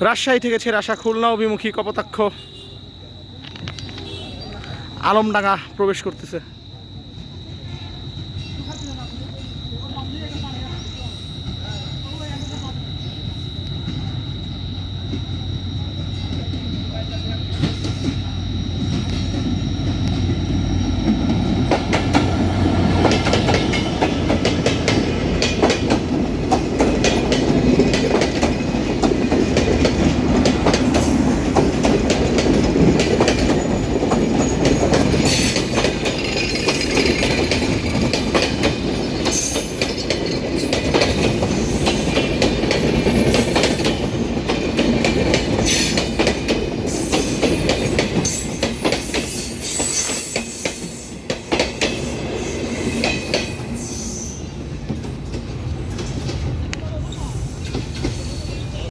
রাজশাহী থেকে ছেড়ে আসা খুলনা অভিমুখী কপোতাক্ষ আলমডাঙ্গা প্রবেশ করতেছে।